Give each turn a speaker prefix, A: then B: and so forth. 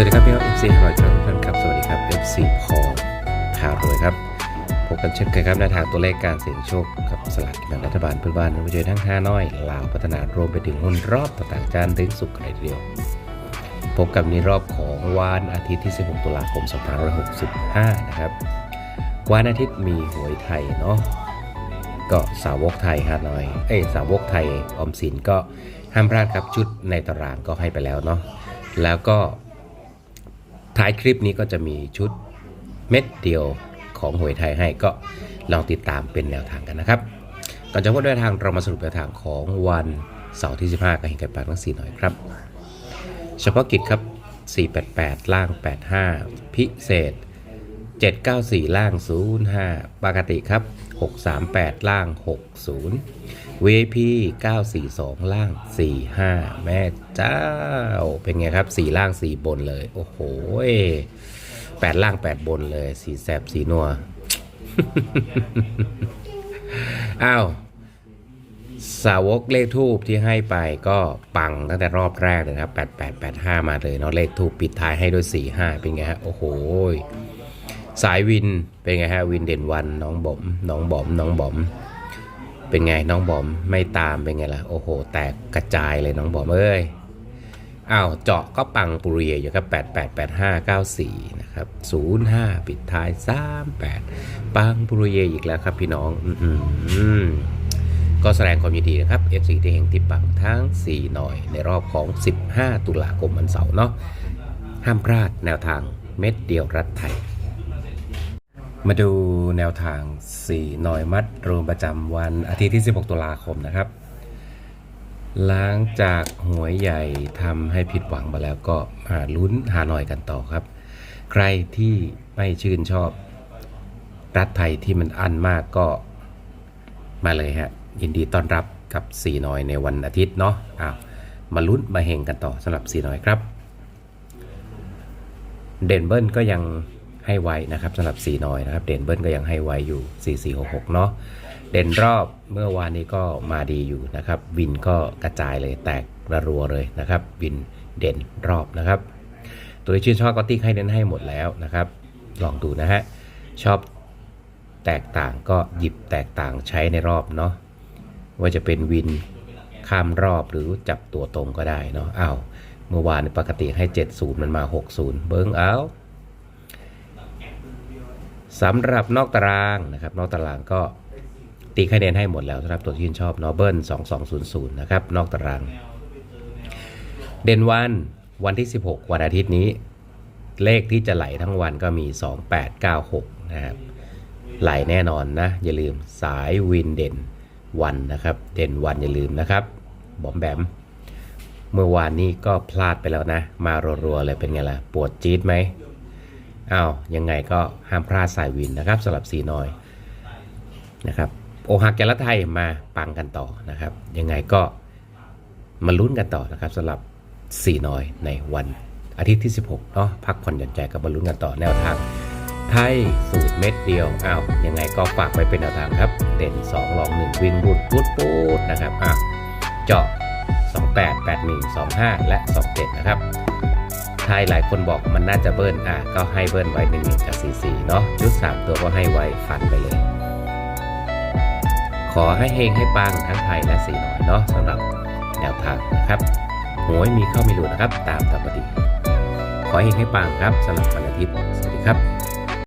A: วัสดีครับพี่น้อง FC ฮารอยทุกท่านครับ สวัสดีครับ FC พอพารวยครับ พบกันเช่นเคยครับในทางตัวเลขการเสี่ยงโชคกับสลากกินแบ่งรัฐบาลเพื่อนบ้านมาเจอทั้งห้าน้อยลาวพัฒนารวมไปถึงหุ้นรอบต่างๆจานถึงสุขกันเลยทีเดียว พบกับในรอบของวันอาทิตย์ที่ 16 ตุลาคม 2565 นะครับ วันอาทิตย์มีหวยไทยเนาะก็สาวกไทยฮะน้อย เอ้ยสาวกไทยออมสินก็ห้ามพลาดครับชุดในตารางก็ให้ไปแล้วเนาะแล้วก็ ท้ายคลิปนี้ก็จะมีชุดเม็ดเดียวของหวยไทยให้ก็ลองติดตามเป็นแนวทางกันนะครับก่อนจะพูดแนวทางเรามาสรุปแนวทางของวันเสาร์ที่ 15กับเฮงกันปากทั้ง4หน่อยครับ เฉพาะกิจครับ 488 ล่าง 85 พิเศษ 794 ล่าง 05 ปกติครับ 638 ล่าง 60 VIP 942 ล่าง 45 แม่เจ้า เป็นไงครับ 4 ล่าง 4 บนเลย โอ้โห8ล่าง 8 บนเลย สีแสบสีนัว อ้าว สาวกเลขทูบที่ให้ไปก็ปังตั้งแต่รอบแรกเลยครับ 8885 มาเลยเนาะเลขทูบปิดท้ายให้ด้วย 45 เป็นไงฮะ โอ้โหสายวินเป็นไงฮะ วินเด่นวันน้องบอมน้องบอมน้องบอม เป็นไงน้องบอมไม่ตามเป็นไงล่ะโอ้โห แตกกระจายเลยน้องบอมเอ้ยอ้าวเจาะก็ปังปุเรียอยู่ครับ 888594 นะครับ 05 ปิดท้าย 38 ปังปุเรียอีกแล้วครับพี่น้องอื้อหือก็แสดงความยินดีนะครับ FC ที่เฮงที่ปังทั้ง 4 หน่อย ในรอบของ 15 ตุลาคมวันเสาร์เนาะห้ามพลาดแนวทางเม็ดเดียวรัฐไทย มาดูแนวทาง 4 หน่อยมัดรวมประจำวันอาทิตย์ที่ 16 ตุลาคมนะครับหลังจากหวยใหญ่ทำให้ผิดหวังมาแล้วก็มาลุ้นหาหน่อยกันต่อครับ ใครที่ไม่ชื่นชอบ รัฐไทยที่มันอันมากก็มาเลยฮะ ยินดีต้อนรับกับสีน้อยในวันอาทิตย์เนาะอ้าวมาลุ้นมาเฮงกันต่อสำหรับสีน้อยครับ เด่นเบิ้ลก็ยัง ให้ไว้นะครับสำหรับสีน้อยนะครับ เด่นเบิ้ลก็ยังให้ไว้อยู่ 4466 เนาะเด่นรอบเมื่อวานนี้ก็มาดีอยู่นะครับ วินก็กระจายเลยแตกระรัวเลยนะครับ วินเด่นรอบนะครับ ตัวที่ชื่นชอบก็ติ๊กให้เน้นให้หมดแล้วนะครับ ลองดูนะฮะชอบแตกต่างก็หยิบแตกต่างใช้ในรอบเนาะว่าจะเป็นวินข้ามรอบหรือจับตัวตรงก็ได้เนาะอ้าวเมื่อวานปกติให้ 70 มันมา 60 เบิ้งเอา สำหรับนอกตารางนะครับ นอกตารางก็ตีคะแนนให้หมดแล้วสำหรับตัวที่ชื่นชอบนอเบิล2200 นะครับ นอกตาราง เด่นวันวันที่ 16 วันอาทิตย์นี้ เลขที่จะไหลทั้งวันก็มี 2896 นะครับ ไหลแน่นอนนะ อย่าลืมสายวินเด่นวันนะครับ เด่นวันอย่าลืมนะครับ บอมแบม เมื่อวานนี้ก็พลาดไปแล้วนะ มารัวๆเลยเป็นไงล่ะ ปวดจี๊ดไหม อ้าวยังไงก็ห้ามพลาดสายวินนะครับสำหรับสีน้อยนะครับโอฮักแกละไทยมาปังกันต่อนะครับ ยังไงก็มาลุ้นกันต่อนะครับสำหรับสีน้อยในวันอาทิตย์ที่ 16เนาะพักผ่อนหย่อนใจกับมาลุ้นกันต่อแนวทางไทยสูตรเม็ดเดียวอ้าวยังไงก็ฝากไว้เป็นแนวทางครับ เด่น2ลอง1วิ่งบูดปูดปูดนะครับอะเจาะ28 81 25 และ 27 นะครับ ใช่หลายคนบอกมันน่าจะเบิ้ลอะก็ให้เบิ้ลไว้หนึ่งกับสี่สี่เนาะชุดสามตัวก็ให้ไว้ฟันไปเลย ขอให้เฮงให้ปังทั้งไทยและสีหน่อยเนาะสำหรับแนวทางนะครับหวยมีเข้ามีหลุดนะครับ ตามธรรมดีขอให้เฮงให้ปังครับสำหรับวันอาทิตย์สวัสดีครับ